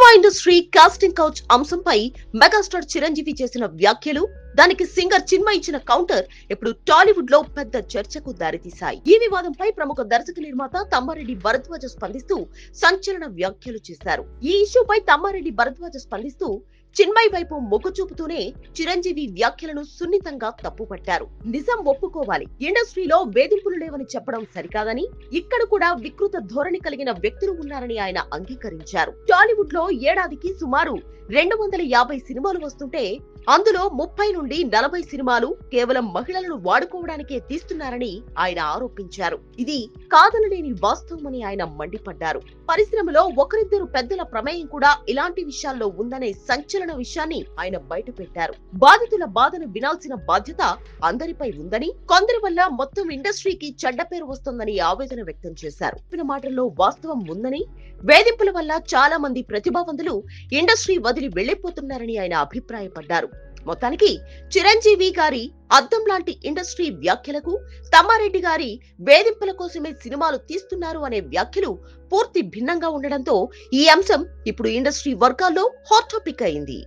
Cinema industry casting couch అంశంపై megastar Chiranjeevi చేసిన వ్యాఖ్యలు దానికి సింగర్ చిన్మ ఇచ్చిన కౌంటర్ ఇప్పుడు టాలీవుడ్లో పెద్ద చర్చకు దారితీశాయి. ఈ వివాదంపై ప్రముఖ దర్శక నిర్మాత తమ్మారెడ్డి భరద్వాజ స్పందిస్తూ సంచలన వ్యాఖ్యలు చేశారు. ఈ ఇష్యూపై తమ్మారెడ్డి భరద్వాజ స్పందిస్తూ చిన్మయ్ వైపు మొగ్గు చూపుతూనే చిరంజీవి వ్యాఖ్యలను సున్నితంగా తప్పుపట్టారు. నిజం ఒప్పుకోవాలి. ఇండస్ట్రీలో వేధింపులు లేవని చెప్పడం సరికాదని ఇక్కడ కూడా వికృత ధోరణి కలిగిన వ్యక్తులు ఉన్నారని ఆయన అంగీకరించారు. టాలీవుడ్లో ఏడాదికి సుమారు రెండు వందల యాభై సినిమాలు వస్తుంటే అందులో ముప్పై నుండి నలభై సినిమాలు కేవలం మహిళలను వాడుకోవడానికే తీస్తున్నారని ఆయన ఆరోపించారు. ఇది కాదనలేని వాస్తవమని ఆయన మండిపడ్డారు. పరిశ్రమలో ఒకరిద్దరు పెద్దల ప్రమేయం కూడా ఇలాంటి విషయాల్లో ఉందనే సంచలన విషయాన్ని ఆయన బయటపెట్టారు. బాధితుల బాధను వినాల్సిన బాధ్యత అందరిపై ఉందని కొందరి వల్ల మొత్తం ఇండస్ట్రీకి చెడ్డ పేరు వస్తుందని ఆవేదన వ్యక్తం చేశారు. చెప్పిన మాటల్లో వాస్తవం ఉందని వేధింపుల వల్ల చాలా మంది ప్రతిభావంతులు ఇండస్ట్రీ వదిలి వెళ్ళిపోతున్నారని ఆయన అభిప్రాయపడ్డారు. మొత్తానికి చిరంజీవి గారి అద్దం లాంటి ఇండస్ట్రీ వ్యాఖ్యలకు తమ్మారెడ్డి గారి వేధింపుల కోసమే సినిమాలు తీస్తున్నారు అనే వ్యాఖ్యలు పూర్తి భిన్నంగా ఉండడంతో ఈ అంశం ఇప్పుడు ఇండస్ట్రీ వర్గాల్లో హాట్ టాపిక్ అయింది.